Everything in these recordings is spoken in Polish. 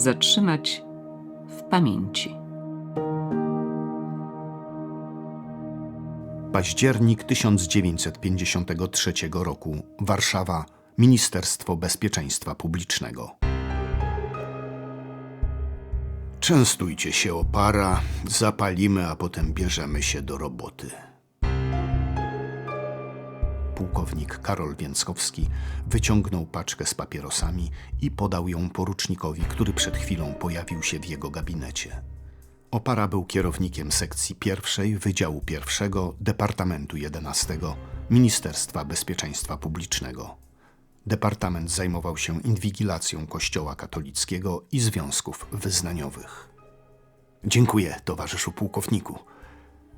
zatrzymać w pamięci. Październik 1953 roku, Warszawa, Ministerstwo Bezpieczeństwa Publicznego. Częstujcie się opara, zapalimy, a potem bierzemy się do roboty. Pułkownik Karol Więckowski wyciągnął paczkę z papierosami i podał ją porucznikowi, który przed chwilą pojawił się w jego gabinecie. Opara był kierownikiem sekcji pierwszej Wydziału pierwszego Departamentu 11 Ministerstwa Bezpieczeństwa Publicznego. Departament zajmował się inwigilacją Kościoła katolickiego i związków wyznaniowych. Dziękuję, towarzyszu pułkowniku.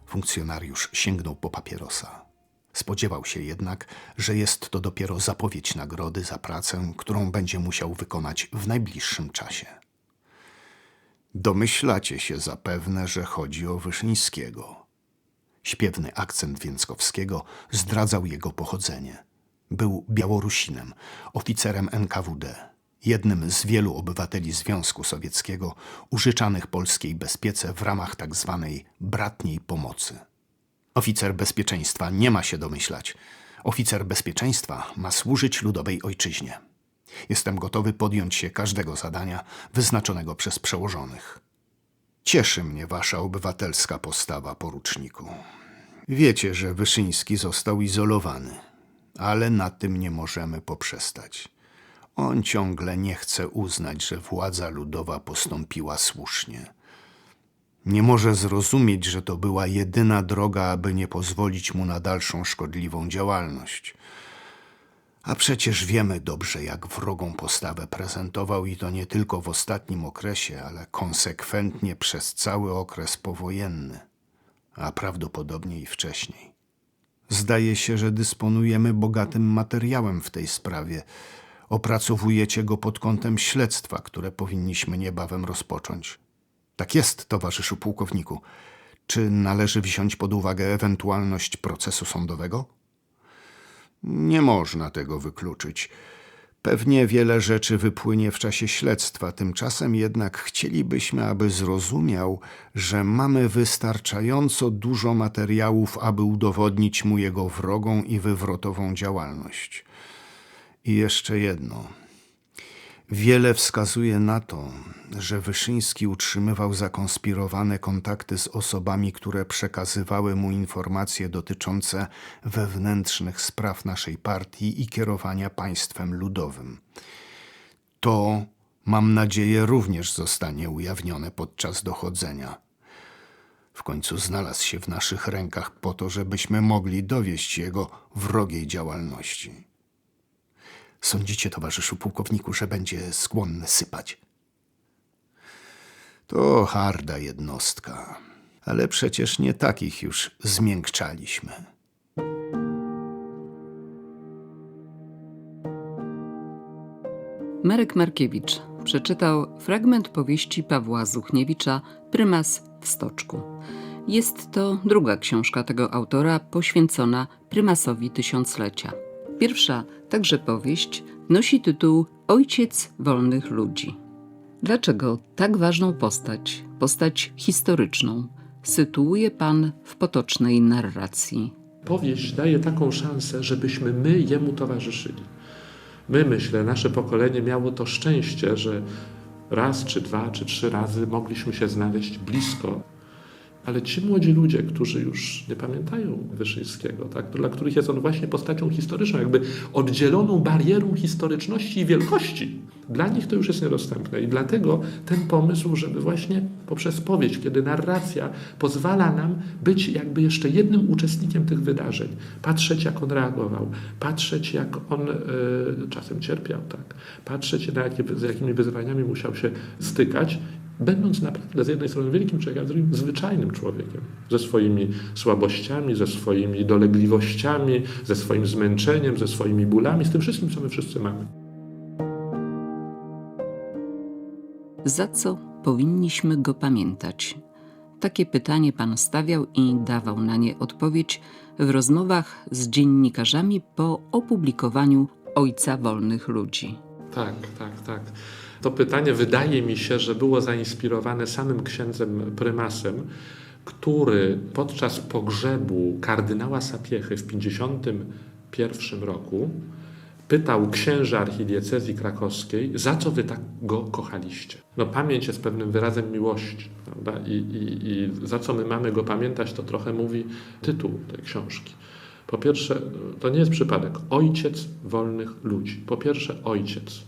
Funkcjonariusz sięgnął po papierosa. Spodziewał się jednak, że jest to dopiero zapowiedź nagrody za pracę, którą będzie musiał wykonać w najbliższym czasie. Domyślacie się zapewne, że chodzi o Wyszyńskiego. Śpiewny akcent Więckowskiego zdradzał jego pochodzenie. Był Białorusinem, oficerem NKWD, jednym z wielu obywateli Związku Sowieckiego użyczanych polskiej bezpiece w ramach tzw. bratniej pomocy. Oficer bezpieczeństwa nie ma się domyślać. Oficer bezpieczeństwa ma służyć ludowej ojczyźnie. Jestem gotowy podjąć się każdego zadania wyznaczonego przez przełożonych. Cieszy mnie wasza obywatelska postawa, poruczniku. Wiecie, że Wyszyński został izolowany, ale na tym nie możemy poprzestać. On ciągle nie chce uznać, że władza ludowa postąpiła słusznie. Nie może zrozumieć, że to była jedyna droga, aby nie pozwolić mu na dalszą szkodliwą działalność. A przecież wiemy dobrze, jak wrogą postawę prezentował i to nie tylko w ostatnim okresie, ale konsekwentnie przez cały okres powojenny, a prawdopodobnie i wcześniej. Zdaje się, że dysponujemy bogatym materiałem w tej sprawie. Opracowujecie go pod kątem śledztwa, które powinniśmy niebawem rozpocząć. Tak jest, towarzyszu pułkowniku. Czy należy wziąć pod uwagę ewentualność procesu sądowego? Nie można tego wykluczyć. Pewnie wiele rzeczy wypłynie w czasie śledztwa, tymczasem jednak chcielibyśmy, aby zrozumiał, że mamy wystarczająco dużo materiałów, aby udowodnić mu jego wrogą i wywrotową działalność. I jeszcze jedno. Wiele wskazuje na to, że Wyszyński utrzymywał zakonspirowane kontakty z osobami, które przekazywały mu informacje dotyczące wewnętrznych spraw naszej partii i kierowania państwem ludowym. To, mam nadzieję, również zostanie ujawnione podczas dochodzenia. W końcu znalazł się w naszych rękach po to, żebyśmy mogli dowieść jego wrogiej działalności. Sądzicie, towarzyszu pułkowniku, że będzie skłonny sypać? To harda jednostka, ale przecież nie takich już zmiękczaliśmy. Marek Markiewicz przeczytał fragment powieści Pawła Zuchniewicza Prymas w Stoczku. Jest to druga książka tego autora poświęcona prymasowi tysiąclecia. Pierwsza, także powieść, nosi tytuł Ojciec wolnych ludzi. Dlaczego tak ważną postać, postać historyczną, sytuuje pan w potocznej narracji? Powieść daje taką szansę, żebyśmy my jemu towarzyszyli. My, myślę, nasze pokolenie miało to szczęście, że raz, czy dwa, czy trzy razy mogliśmy się znaleźć blisko. Ale ci młodzi ludzie, którzy już nie pamiętają Wyszyńskiego, tak, dla których jest on właśnie postacią historyczną, jakby oddzieloną barierą historyczności i wielkości, dla nich to już jest niedostępne. I dlatego ten pomysł, żeby właśnie poprzez powieść, kiedy narracja pozwala nam być jakby jeszcze jednym uczestnikiem tych wydarzeń, patrzeć jak on reagował, patrzeć jak on y, czasem cierpiał, tak, patrzeć na jakie, z jakimi wyzwaniami musiał się stykać będąc naprawdę z jednej strony wielkim człowiekiem, a z drugiej zwyczajnym człowiekiem, ze swoimi słabościami, ze swoimi dolegliwościami, ze swoim zmęczeniem, ze swoimi bólami, z tym wszystkim, co my wszyscy mamy. Za co powinniśmy go pamiętać? Takie pytanie pan stawiał i dawał na nie odpowiedź w rozmowach z dziennikarzami po opublikowaniu Ojca Wolnych Ludzi. tak, tak, tak. To pytanie wydaje mi się, że było zainspirowane samym księdzem prymasem, który podczas pogrzebu kardynała Sapiechy w 1951 roku pytał księży archidiecezji krakowskiej, za co wy tak go kochaliście. No pamięć jest pewnym wyrazem miłości, prawda? I, i, I za co my mamy go pamiętać, to trochę mówi tytuł tej książki. Po pierwsze, to nie jest przypadek, ojciec wolnych ludzi. Po pierwsze, ojciec.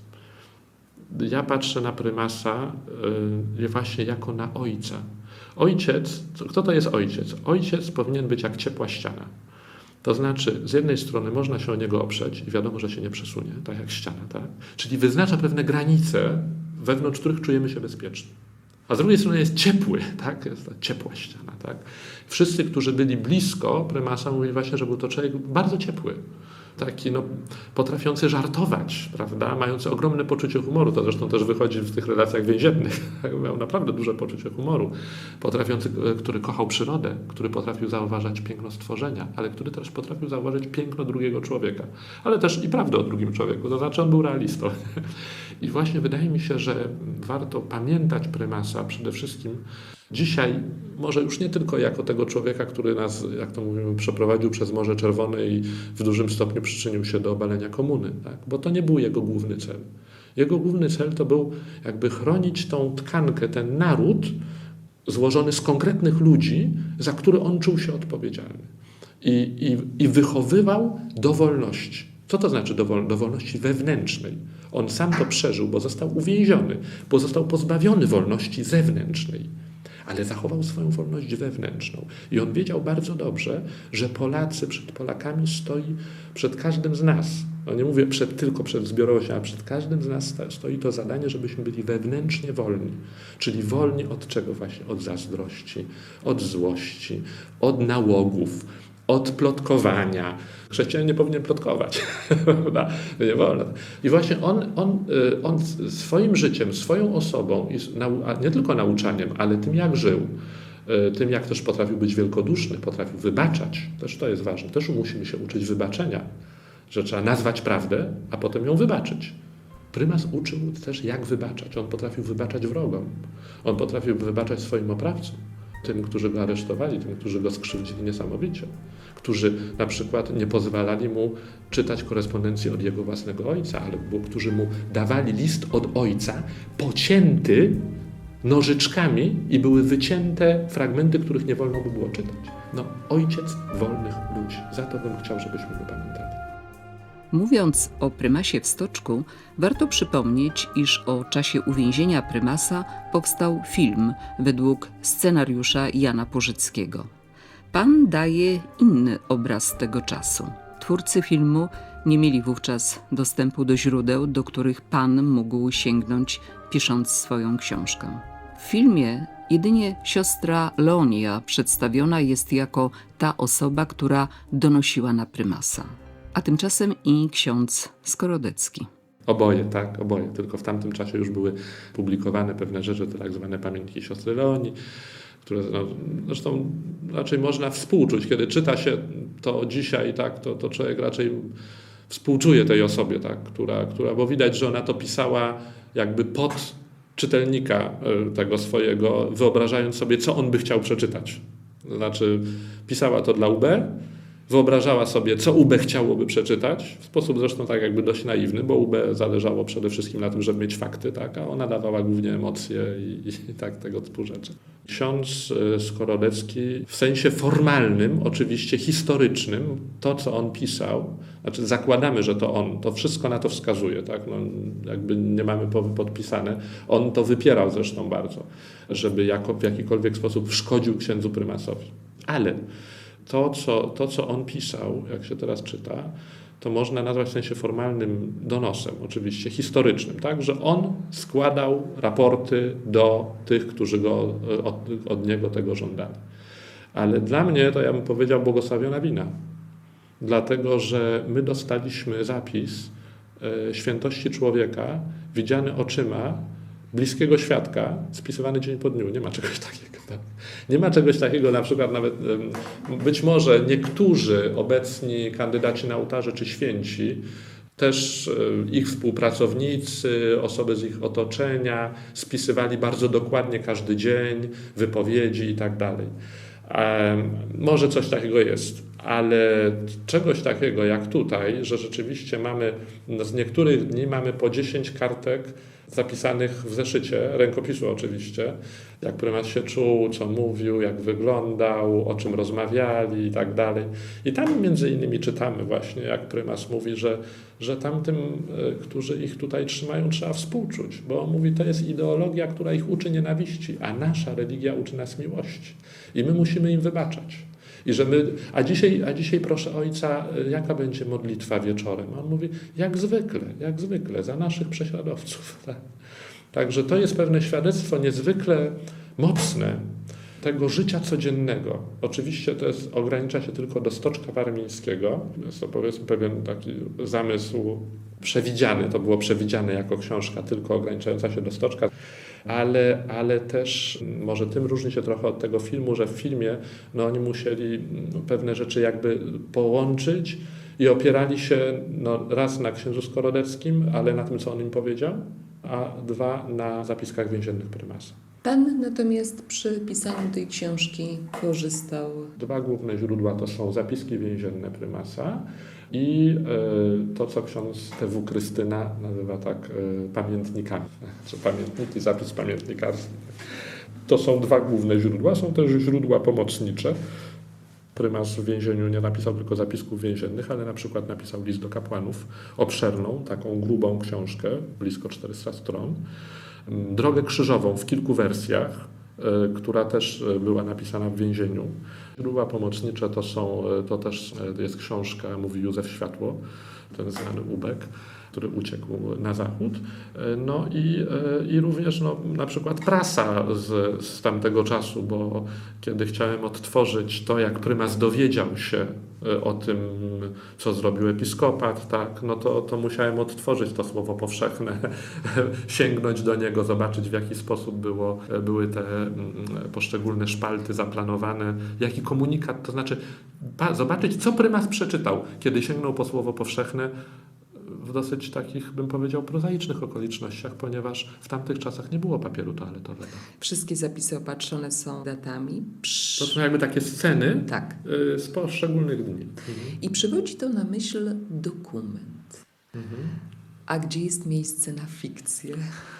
Ja patrzę na prymasa y, właśnie jako na ojca. Ojciec, kto to jest ojciec? Ojciec powinien być jak ciepła ściana. To znaczy, z jednej strony można się o niego oprzeć i wiadomo, że się nie przesunie, tak jak ściana, tak? Czyli wyznacza pewne granice, wewnątrz których czujemy się bezpieczni. A z drugiej strony jest ciepły, tak? Jest ta ciepła ściana, tak? Wszyscy, którzy byli blisko prymasa, mówili właśnie, że był to człowiek bardzo ciepły. Taki, no, potrafiący żartować, prawda? Mający ogromne poczucie humoru. To zresztą też wychodzi w tych relacjach więziennych. Miał naprawdę duże poczucie humoru. Potrafiący, który kochał przyrodę, który potrafił zauważać piękno stworzenia, ale który też potrafił zauważyć piękno drugiego człowieka. Ale też i prawdę o drugim człowieku. To znaczy, on był realistą. I właśnie wydaje mi się, że warto pamiętać prymasa przede wszystkim dzisiaj, może już nie tylko jako tego człowieka, który nas, jak to mówimy, przeprowadził przez Morze Czerwone i w dużym stopniu przyczynił się do obalenia komuny, tak? bo to nie był jego główny cel. Jego główny cel to był jakby chronić tą tkankę, ten naród złożony z konkretnych ludzi, za który on czuł się odpowiedzialny. I, i, i wychowywał do wolności. Co to znaczy do, do wolności wewnętrznej? On sam to przeżył, bo został uwięziony, bo został pozbawiony wolności zewnętrznej, ale zachował swoją wolność wewnętrzną. I on wiedział bardzo dobrze, że Polacy przed Polakami stoi, przed każdym z nas, no nie mówię przed, tylko przed zbiorowością, ale przed każdym z nas stoi to zadanie, żebyśmy byli wewnętrznie wolni. Czyli wolni od czego właśnie? Od zazdrości, od złości, od nałogów, od plotkowania. Chrześcijanin nie powinien plotkować. nie wolno. I właśnie on, on, y, on swoim życiem, swoją osobą, nie tylko nauczaniem, ale tym jak żył, y, tym jak też potrafił być wielkoduszny, potrafił wybaczać, też to jest ważne, też musimy się uczyć wybaczenia, że trzeba nazwać prawdę, a potem ją wybaczyć. Prymas uczył też jak wybaczać. On potrafił wybaczać wrogom. On potrafił wybaczać swoim oprawcom tym, którzy go aresztowali, tym, którzy go skrzywdzili niesamowicie, którzy na przykład nie pozwalali mu czytać korespondencji od jego własnego ojca, albo którzy mu dawali list od ojca pocięty nożyczkami i były wycięte fragmenty, których nie wolno by było czytać. No, ojciec wolnych ludzi. Za to bym chciał, żebyśmy go pamiętali. Mówiąc o prymasie w Stoczku, warto przypomnieć, iż o czasie uwięzienia prymasa powstał film według scenariusza Jana Pożyckiego. Pan daje inny obraz tego czasu. Twórcy filmu nie mieli wówczas dostępu do źródeł, do których pan mógł sięgnąć, pisząc swoją książkę. W filmie jedynie siostra Leonia przedstawiona jest jako ta osoba, która donosiła na prymasa a tymczasem i ksiądz Skorodecki. Oboje, tak, oboje. Tylko w tamtym czasie już były publikowane pewne rzeczy, te tak zwane pamiętniki siostry Leonii, które no, zresztą raczej można współczuć. Kiedy czyta się to dzisiaj, tak, to, to człowiek raczej współczuje tej osobie, tak, która, która, bo widać, że ona to pisała jakby pod czytelnika e, tego swojego, wyobrażając sobie, co on by chciał przeczytać. To znaczy, pisała to dla UB, wyobrażała sobie, co UB chciałoby przeczytać, w sposób zresztą tak jakby dość naiwny, bo UB zależało przede wszystkim na tym, żeby mieć fakty, tak? a ona dawała głównie emocje i, i tak tego typu rzeczy. Ksiądz e, Skorodecki w sensie formalnym, oczywiście historycznym, to co on pisał, znaczy zakładamy, że to on, to wszystko na to wskazuje, tak? no, jakby nie mamy podpisane, on to wypierał zresztą bardzo, żeby jako, w jakikolwiek sposób szkodził księdzu prymasowi. Ale to co, to, co on pisał, jak się teraz czyta, to można nazwać w sensie formalnym donosem, oczywiście historycznym, tak, że on składał raporty do tych, którzy go, od, od niego tego żądali. Ale dla mnie to ja bym powiedział błogosławiona wina, dlatego że my dostaliśmy zapis e, świętości człowieka widziany oczyma bliskiego świadka, spisywany dzień po dniu. Nie ma czegoś takiego. Tak? Nie ma czegoś takiego, na przykład nawet być może niektórzy obecni kandydaci na ołtarze czy święci Też ich współpracownicy, osoby z ich otoczenia spisywali bardzo dokładnie każdy dzień, wypowiedzi i tak Może coś takiego jest, ale czegoś takiego jak tutaj, że rzeczywiście mamy no z niektórych dni mamy po 10 kartek zapisanych w zeszycie, rękopisu oczywiście, jak prymas się czuł, co mówił, jak wyglądał, o czym rozmawiali i tak dalej. I tam między innymi czytamy właśnie, jak prymas mówi, że, że tamtym, e, którzy ich tutaj trzymają, trzeba współczuć, bo mówi, to jest ideologia, która ich uczy nienawiści, a nasza religia uczy nas miłości. I my musimy im wybaczać. I że my, a dzisiaj, a dzisiaj proszę ojca, jaka będzie modlitwa wieczorem? On mówi, jak zwykle, jak zwykle, za naszych prześladowców. Tak? Także to jest pewne świadectwo niezwykle mocne tego życia codziennego. Oczywiście to jest, ogranicza się tylko do stoczka warmińskiego. Jest to powiedzmy pewien taki zamysł przewidziany, to było przewidziane jako książka tylko ograniczająca się do stoczka ale, ale też może tym różni się trochę od tego filmu, że w filmie no, oni musieli mm, pewne rzeczy jakby połączyć i opierali się no, raz na księdzu Skorodeckim, ale na tym, co on im powiedział, a dwa na zapiskach więziennych prymasa. Pan natomiast przy pisaniu tej książki korzystał. Dwa główne źródła to są zapiski więzienne prymasa i e, to, co ksiądz TW Krystyna nazywa tak e, pamiętnikami, czy pamiętniki, zapis pamiętnikarski. To są dwa główne źródła, są też źródła pomocnicze. Prymas w więzieniu nie napisał tylko zapisków więziennych, ale na przykład napisał list do kapłanów, obszerną, taką grubą książkę, blisko 400 stron. Drogę krzyżową w kilku wersjach, która też e, była napisana w więzieniu. Źródła pomocnicze to są, e, to też e, jest książka, mówi Józef Światło, ten znany Ubek, który uciekł na zachód. E, No i, e, i również no, na przykład prasa z, z tamtego czasu, bo kiedy chciałem odtworzyć to, jak prymas dowiedział się e, o tym, co zrobił episkopat, tak, no to, to musiałem odtworzyć to słowo powszechne, sięgnąć do niego, zobaczyć w jaki sposób było, były te mm, poszczególne szpalty zaplanowane, jaki komunikat, to znaczy zobaczyć, co prymas przeczytał, kiedy sięgnął po słowo powszechne, w dosyć takich, bym powiedział, prozaicznych okolicznościach, ponieważ w tamtych czasach nie było papieru toaletowego. Wszystkie zapisy opatrzone są datami. To są jakby takie sceny Tak. y, z poszczególnych dni. I przywodzi to na myśl dokument. A gdzie jest miejsce na fikcję,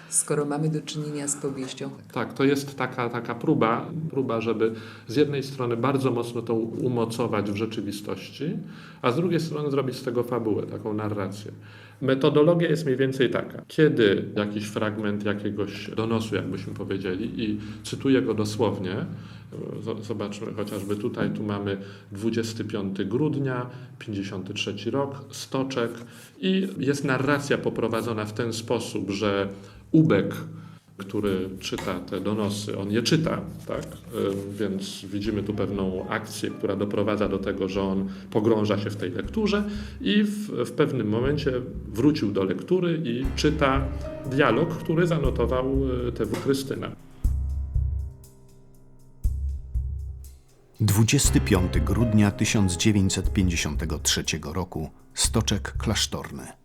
skoro mamy do czynienia z powieścią? Tak, to jest taka, taka próba, próba, żeby z jednej strony bardzo mocno to umocować w rzeczywistości, a z drugiej strony zrobić z tego fabułę, taką narrację. Metodologia jest mniej więcej taka. Kiedy jakiś fragment jakiegoś donosu, jakbyśmy powiedzieli, i cytuję go dosłownie, zobaczmy chociażby tutaj, tu mamy 25 grudnia, 53 rok, stoczek i jest narracja poprowadzona w ten sposób, że Ubek który czyta te donosy, on je czyta, tak? Więc widzimy tu pewną akcję, która doprowadza do tego, że on pogrąża się w tej lekturze i w, w pewnym momencie wrócił do lektury i czyta dialog, który zanotował y, TW Krystyna. 25 grudnia 1953 roku Stoczek Klasztorny.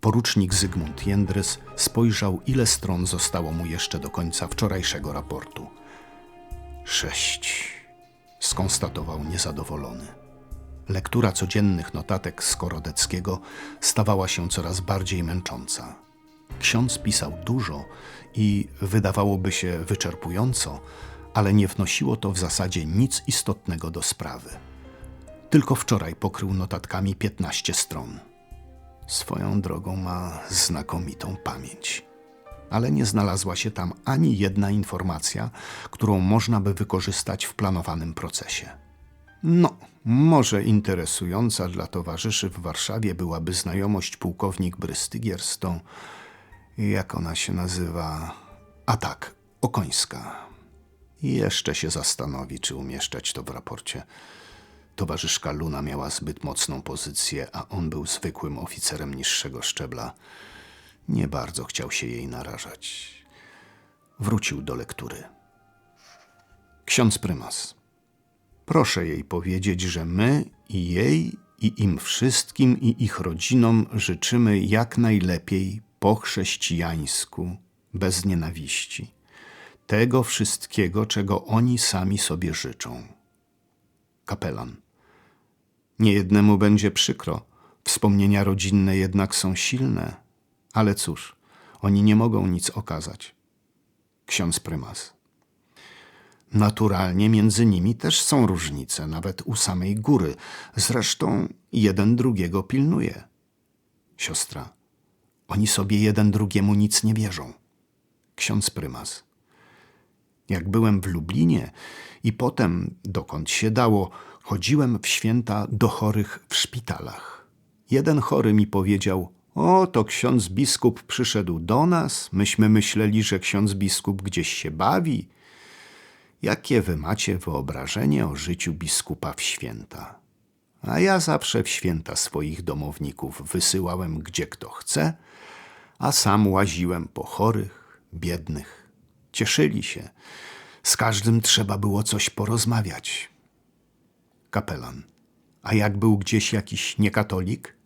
Porucznik Zygmunt Jędrys spojrzał, ile stron zostało mu jeszcze do końca wczorajszego raportu. Sześć. Skonstatował niezadowolony. Lektura codziennych notatek Skorodeckiego stawała się coraz bardziej męcząca. Ksiądz pisał dużo i wydawałoby się wyczerpująco, ale nie wnosiło to w zasadzie nic istotnego do sprawy. Tylko wczoraj pokrył notatkami 15 stron. Swoją drogą ma znakomitą pamięć. Ale nie znalazła się tam ani jedna informacja, którą można by wykorzystać w planowanym procesie. No, może interesująca dla towarzyszy w Warszawie byłaby znajomość pułkownik Brystygier z tą, jak ona się nazywa, a tak, Okońska. Jeszcze się zastanowi, czy umieszczać to w raporcie. Towarzyszka Luna miała zbyt mocną pozycję, a on był zwykłym oficerem niższego szczebla. Nie bardzo chciał się jej narażać. Wrócił do lektury. Ksiądz prymas. Proszę jej powiedzieć, że my i jej i im wszystkim i ich rodzinom życzymy jak najlepiej po chrześcijańsku, bez nienawiści. Tego wszystkiego, czego oni sami sobie życzą. Kapelan. Niejednemu będzie przykro. Wspomnienia rodzinne jednak są silne. Ale cóż, oni nie mogą nic okazać. Ksiądz prymas. Naturalnie między nimi też są różnice, nawet u samej góry. Zresztą jeden drugiego pilnuje. Siostra. Oni sobie jeden drugiemu nic nie wierzą. Ksiądz prymas. Jak byłem w Lublinie i potem, dokąd się dało, chodziłem w święta do chorych w szpitalach. Jeden chory mi powiedział: O, to ksiądz biskup przyszedł do nas, myśmy myśleli, że ksiądz biskup gdzieś się bawi. Jakie wy macie wyobrażenie o życiu biskupa w święta? A ja zawsze w święta swoich domowników wysyłałem gdzie kto chce, a sam łaziłem po chorych, biednych. Cieszyli się. Z każdym trzeba było coś porozmawiać. Kapelan. A jak był gdzieś jakiś niekatolik?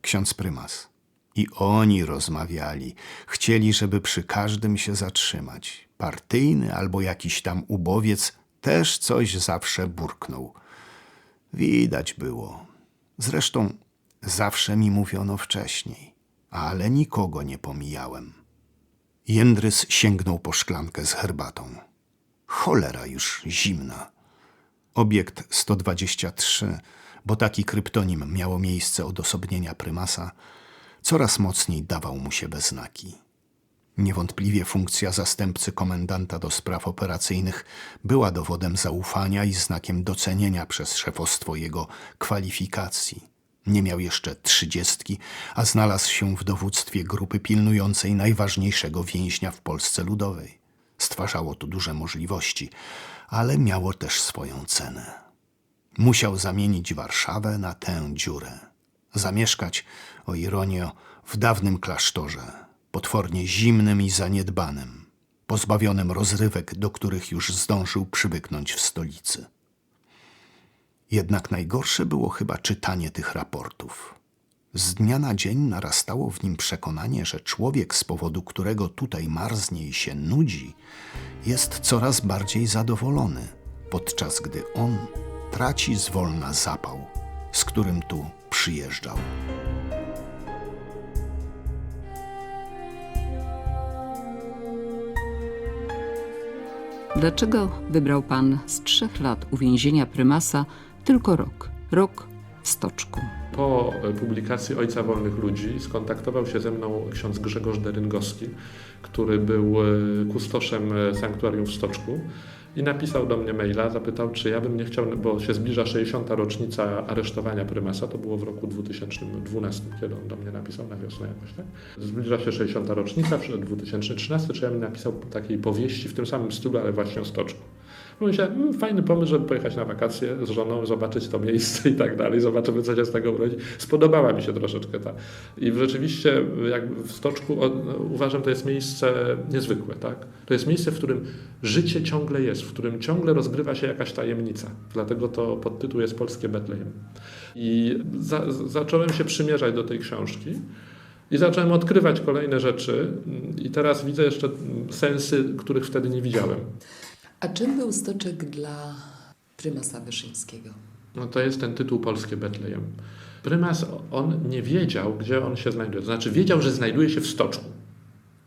Ksiądz prymas. I oni rozmawiali. Chcieli, żeby przy każdym się zatrzymać. Partyjny albo jakiś tam ubowiec też coś zawsze burknął. Widać było. Zresztą zawsze mi mówiono wcześniej, ale nikogo nie pomijałem. Jędrys sięgnął po szklankę z herbatą. Cholera już zimna. Obiekt 123, bo taki kryptonim miało miejsce odosobnienia prymasa, coraz mocniej dawał mu się we znaki. Niewątpliwie funkcja zastępcy komendanta do spraw operacyjnych była dowodem zaufania i znakiem docenienia przez szefostwo jego kwalifikacji. Nie miał jeszcze trzydziestki, a znalazł się w dowództwie grupy pilnującej najważniejszego więźnia w Polsce Ludowej. Stwarzało to duże możliwości, ale miało też swoją cenę. Musiał zamienić Warszawę na tę dziurę. Zamieszkać, o ironio, w dawnym klasztorze, potwornie zimnym i zaniedbanym, pozbawionym rozrywek, do których już zdążył przywyknąć w stolicy. Jednak najgorsze było chyba czytanie tych raportów. Z dnia na dzień narastało w nim przekonanie, że człowiek, z powodu którego tutaj marznie i się nudzi, jest coraz bardziej zadowolony, podczas gdy on traci zwolna zapał, z którym tu przyjeżdżał. Dlaczego wybrał pan z trzech lat uwięzienia prymasa tylko rok? Rok w stoczku. Po publikacji Ojca Wolnych Ludzi skontaktował się ze mną ksiądz Grzegorz Deryngowski, który był e, kustoszem e, sanktuarium w Stoczku i napisał do mnie maila, zapytał, czy ja bym nie chciał, bo się zbliża 60. rocznica aresztowania prymasa, to było w roku 2012, kiedy on do mnie napisał na wiosnę jakoś, tak? Zbliża się 60. rocznica, przed 2013, czy ja bym napisał takiej powieści w tym samym stylu, ale właśnie o Stoczku. Myślałem, mmm, fajny pomysł, żeby pojechać na wakacje z żoną, zobaczyć to miejsce i tak dalej, zobaczymy, co się z tego urodzi. Spodobała mi się troszeczkę ta. I rzeczywiście, jak w Stoczku, uważam, to jest miejsce niezwykłe, tak? To jest miejsce, w którym życie ciągle jest, w którym ciągle rozgrywa się jakaś tajemnica. Dlatego to podtytuł jest Polskie Betlejem. I za, zacząłem się przymierzać do tej książki. I zacząłem odkrywać kolejne rzeczy, i teraz widzę jeszcze sensy, których wtedy nie widziałem. A czym był stoczek dla prymasa Wyszyńskiego? No to jest ten tytuł Polskie Betlejem. Prymas, on nie wiedział, gdzie on się znajduje. Znaczy wiedział, że znajduje się w Stoczku.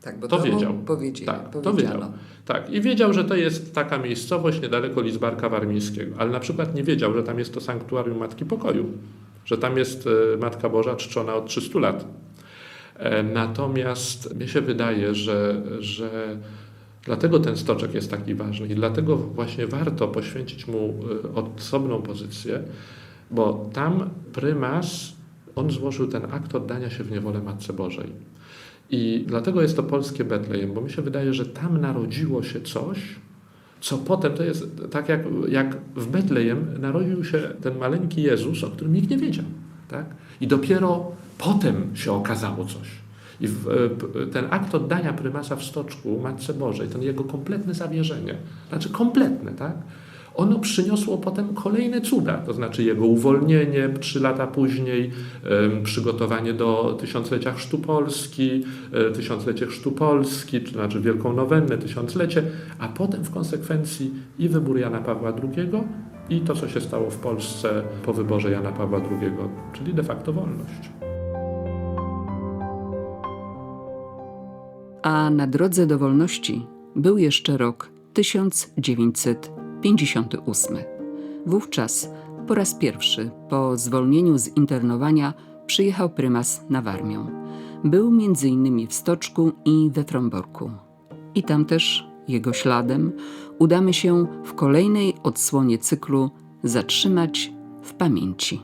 Tak, bo To to, wiedział. powiedzieli, Tak, to wiedział. Tak, i wiedział, że to jest taka miejscowość niedaleko Lizbarka Warmińskiego, ale na przykład nie wiedział, że tam jest to sanktuarium Matki Pokoju, że tam jest e, Matka Boża czczona od 300 lat. E, Natomiast mnie się wydaje, że, że dlatego ten stoczek jest taki ważny i dlatego właśnie warto poświęcić mu e, osobną pozycję, bo tam prymas, on złożył ten akt oddania się w niewolę Matce Bożej. I dlatego jest to polskie Betlejem, bo mi się wydaje, że tam narodziło się coś, co potem to jest tak jak, jak w Betlejem narodził się ten maleńki Jezus, o którym nikt nie wiedział. Tak? I dopiero potem się okazało coś. I w, e, ten akt oddania prymasa w stoczku Matce Bożej, to jego kompletne zawierzenie, znaczy kompletne, tak? ono przyniosło potem kolejne cuda, to znaczy jego uwolnienie trzy lata później, przygotowanie do tysiąclecia Chrztu Polski, e, tysiąclecie Chrztu Polski, to znaczy Wielką Nowennę, tysiąclecie, a potem w konsekwencji i wybór Jana Pawła II i to, co się stało w Polsce po wyborze Jana Pawła II, czyli de facto wolność. A na drodze do wolności był jeszcze rok 1958. Wówczas po raz pierwszy po zwolnieniu z internowania przyjechał prymas na Warmię. Był m.in. w Stoczku i we Fromborku. I tam też jego śladem udamy się w kolejnej odsłonie cyklu Zatrzymać w pamięci.